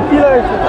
কি লাগাইছো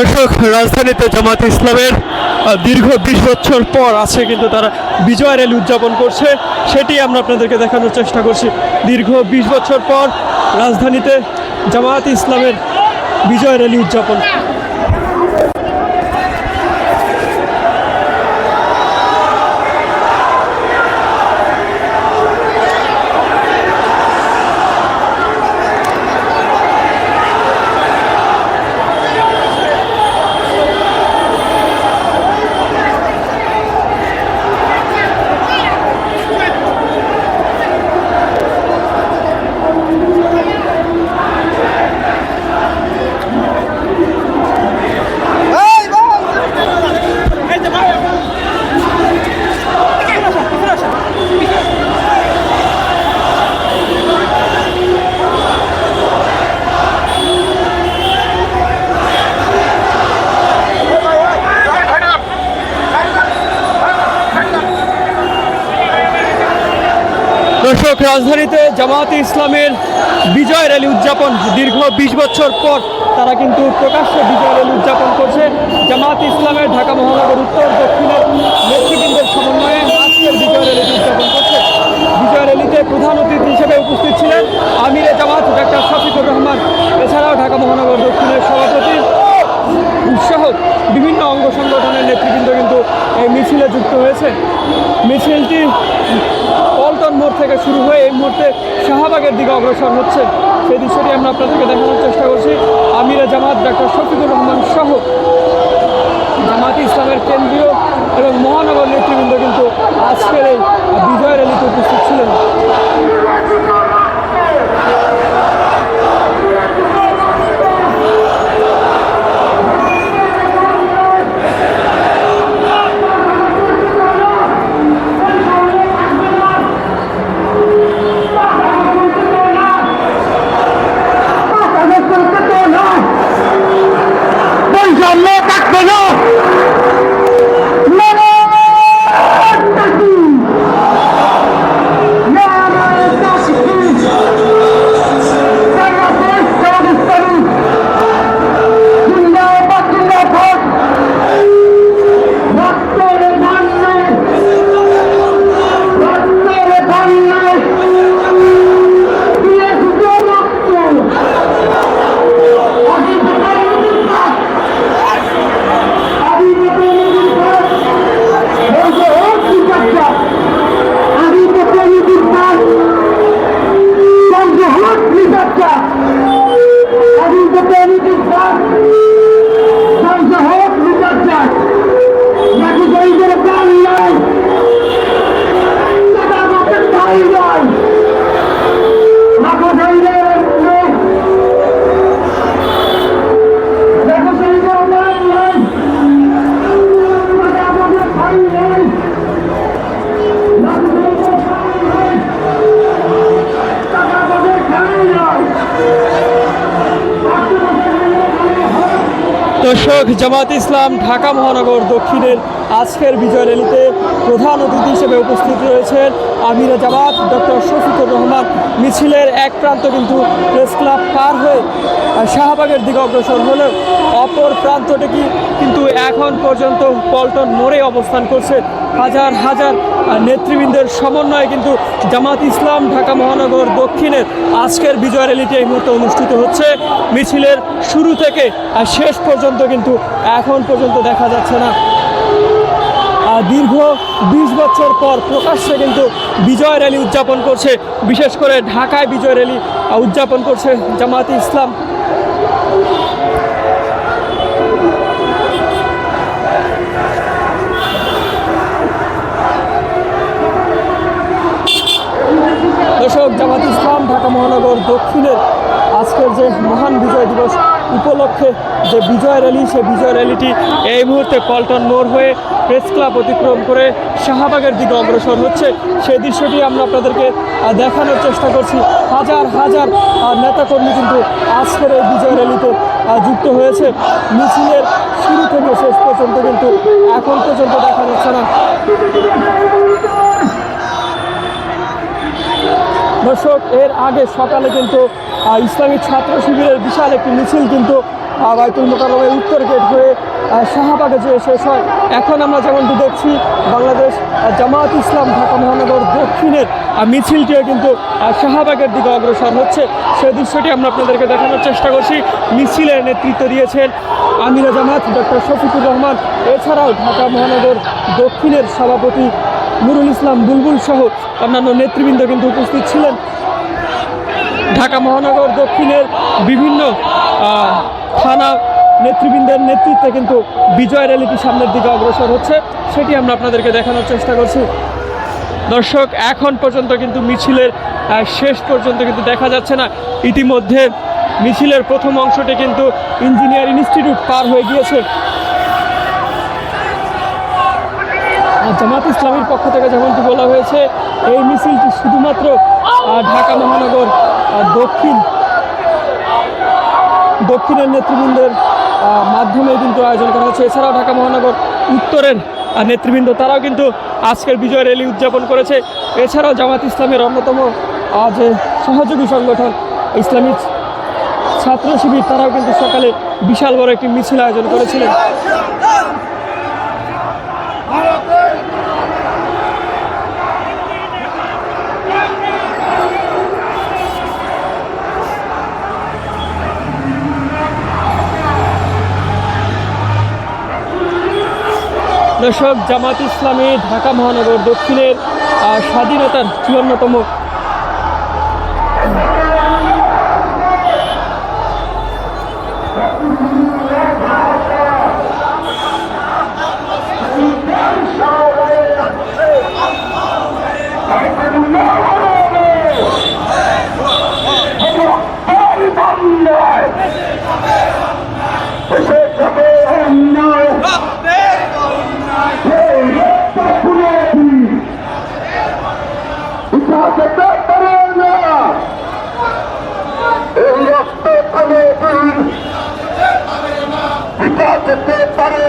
দর্শক, রাজধানীতে জামাত ইসলামের দীর্ঘ বিশ বছর পর আছে কিন্তু তারা বিজয় র্যালি উদযাপন করছে। সেটি আমরা আপনাদেরকে দেখানোর চেষ্টা করছি। দীর্ঘ বিশ বছর পর রাজধানীতে জামাত ইসলামের বিজয় রেলি উদযাপন দর্শক রাজধানীতে জামায়াতে ইসলামের বিজয় র্যালি উদযাপন দীর্ঘ বিশ বছর পর তারা কিন্তু প্রকাশ্যে বিজয় র্যালি উদযাপন করছে। জামায়াত ইসলামের ঢাকা মহানগর উত্তর, দক্ষিণের নেতৃবৃন্দের সমন্বয়ে আজকের বিজয় র্যালিটি উদযাপন করছে। বিজয় র্যালিতে প্রধান অতিথি হিসেবে উপস্থিত ছিলেন আমিরে জামাত, ডাক্তার শফিকুর রহমান। এছাড়াও ঢাকা মহানগর দক্ষিণের সভাপতি সহ বিভিন্ন অঙ্গ সংগঠনের নেতৃবৃন্দ কিন্তু এই মিছিলে যুক্ত হয়েছে। মিছিলটি পল্টন মোড় থেকে শুরু হয়ে এই মুহূর্তে শাহবাগের দিকে অগ্রসর হচ্ছে। সেই দৃশ্যটি আমরা আপনাদেরকে দেখানোর চেষ্টা করছি। আমিরা জামাত, ডাক্তার শফিকুর রহমান সহ জামাত ইসলামের কেন্দ্রীয় এবং মহানগর নেতৃবৃন্দ কিন্তু আজকের এই বিজয় র্যালিতে উপস্থিত ছিলেন। দর্শক, জামাত ইসলাম, ঢাকা মহানগর দক্ষিণের আজকের বিজয় র্যালিতে প্রধান অতিথি হিসেবে উপস্থিত রয়েছেন আমিরা জামাত, ডক্টর শফিকুর রহমান। মিছিলের এক প্রান্ত কিন্তু প্রেস ক্লাব পার হয়ে শাহবাগের দিকে অগ্রসর হলেও অপর প্রান্তটি কিন্তু এখন পর্যন্ত পল্টন মোড়ে অবস্থান করছে। হাজার হাজার নেতৃবৃন্দের সমন্বয়ে কিন্তু জামাত ইসলাম ঢাকা মহানগর দক্ষিণের আজকের বিজয় র্যালিটি এই মুহূর্তে অনুষ্ঠিত হচ্ছে। মিছিলের শুরু থেকে শেষ পর্যন্ত কিন্তু এখন পর্যন্ত দেখা যাচ্ছে না। দীর্ঘ বিশ বছর পর প্রকাশ্যে কিন্তু বিজয় র্যালি উদযাপন করছে। বিশেষ করে ঢাকায় বিজয় র্যালি উদযাপন করছে জামাত ইসলাম। দর্শক, জামাত ইসলাম, ঢাকা মহানগর দক্ষিণের আজকের যে মহান বিজয় দিবস উপলক্ষে যে বিজয় র্যালি সে বিজয় র্যালিটি এই মুহূর্তে পল্টন মোড় হয়ে প্রেস ক্লাব অতিক্রম করে শাহবাগের দিকে অগ্রসর হচ্ছে। সেই দৃশ্যটি আমরা আপনাদেরকে দেখানোর চেষ্টা করছি। হাজার হাজার নেতাকর্মী কিন্তু আজকের এই বিজয় র্যালিতে যুক্ত হয়েছে। মিছিলের শুরু থেকে শেষ পর্যন্ত কিন্তু এখন পর্যন্ত দেখা যাচ্ছে না। দর্শক, এর আগে সকালে কিন্তু ইসলামী ছাত্র শিবিরের বিশাল একটি মিছিল কিন্তু বায়তুল মোকারমের উত্তর গেট হয়ে শাহবাগে যে শেষ হয়। এখন আমরা যেমনটি দেখছি, বাংলাদেশ জামায়াত ইসলাম ঢাকা মহানগর দক্ষিণের মিছিলটিও কিন্তু শাহবাগের দিকে অগ্রসর হচ্ছে। সেই দৃশ্যটি আমরা আপনাদেরকে দেখানোর চেষ্টা করছি। মিছিলের নেতৃত্ব দিয়েছেন আমিরা জামাত, ডক্টর শফিকুর রহমান। এছাড়াও ঢাকা মহানগর দক্ষিণের সভাপতি নুরুল ইসলাম বুলবুল সহ অন্যান্য নেতৃবৃন্দ কিন্তু উপস্থিত ছিলেন। ঢাকা মহানগর দক্ষিণের বিভিন্ন থানা নেতৃবৃন্দের নেতৃত্বে কিন্তু বিজয় র্যালিটি সামনের দিকে অগ্রসর হচ্ছে। সেটি আমরা আপনাদেরকে দেখানোর চেষ্টা করছি। দর্শক, এখন পর্যন্ত কিন্তু মিছিলের শেষ পর্যন্ত কিন্তু দেখা যাচ্ছে না। ইতিমধ্যে মিছিলের প্রথম অংশটি কিন্তু ইঞ্জিনিয়ার ইনস্টিটিউট পার হয়ে গিয়েছে। জামাত ইসলামের পক্ষ থেকে যেমনটি বলা হয়েছে, এই মিছিলটি শুধুমাত্র ঢাকা মহানগর দক্ষিণ, দক্ষিণের নেতৃবৃন্দের মাধ্যমে কিন্তু আয়োজন করা হচ্ছে এছাড়াও ঢাকা মহানগর উত্তরের নেতৃবৃন্দ তারাও কিন্তু আজকের বিজয় র্যালি উদযাপন করেছে। এছাড়াও জামাত ইসলামের অন্যতম যে সহযোগী সংগঠন ইসলামিক ছাত্র শিবির, তারাও কিন্তু সকালে বিশাল বড় একটি মিছিল আয়োজন করেছিলেন। দর্শক জামাত ইসলামী ঢাকা মহানগর দক্ষিণের স্বাধীনতার চুয়ান্নতম যেতে পারে না এই রক্ত পারে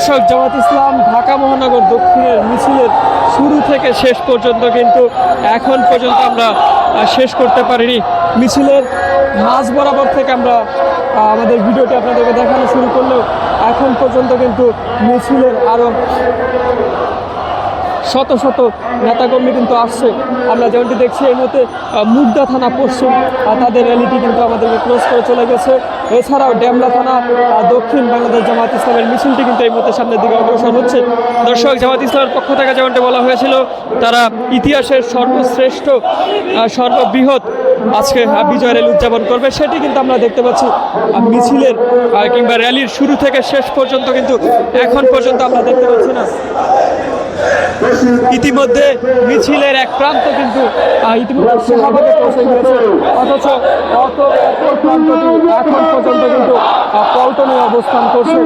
দর্শক, জামাত ইসলাম ঢাকা মহানগর দক্ষিণের মিছিলের শুরু থেকে শেষ পর্যন্ত কিন্তু এখন পর্যন্ত আমরা শেষ করতে পারিনি। মিছিলের মাঝ বরাবর থেকে আমরা আমাদের ভিডিওটি আপনাদেরকে দেখানো শুরু করলেও এখন পর্যন্ত কিন্তু মিছিলের আরও শত শত নেতাকর্মী কিন্তু আসছে। আমরা যেমনটি দেখছি, এই মুহূর্তে মুগদা থানা পশ্চিম তাদের র্যালিটি কিন্তু আমাদেরকে ক্লোজ করে চলে গেছে। এছাড়াও ডেমলা থানা দক্ষিণ বাংলাদেশ জামাত ইসলামের মিছিলটি কিন্তু এই মুহূর্তে সামনের দিকে অগ্রসর হচ্ছে। দর্শক জামাত ইসলামের পক্ষ থেকে যেমনটি বলা হয়েছিল, তারা ইতিহাসের সর্বশ্রেষ্ঠ সর্ববৃহৎ আজকে বিজয় র্যালি উদযাপন করবে। সেটি কিন্তু আমরা দেখতে পাচ্ছি মিছিলের কিংবা র্যালির শুরু থেকে শেষ পর্যন্ত কিন্তু এখন পর্যন্ত আমরা দেখতে পাচ্ছি না। ইতিমধ্যে মিছিলের এক প্রান্ত কিন্তু ইতিমধ্যে শাহবাগে পৌঁছে গিয়েছে। অথচ অত অপর প্রান্তটি এখন পর্যন্ত কিন্তু পল্টনে অবস্থান করছে।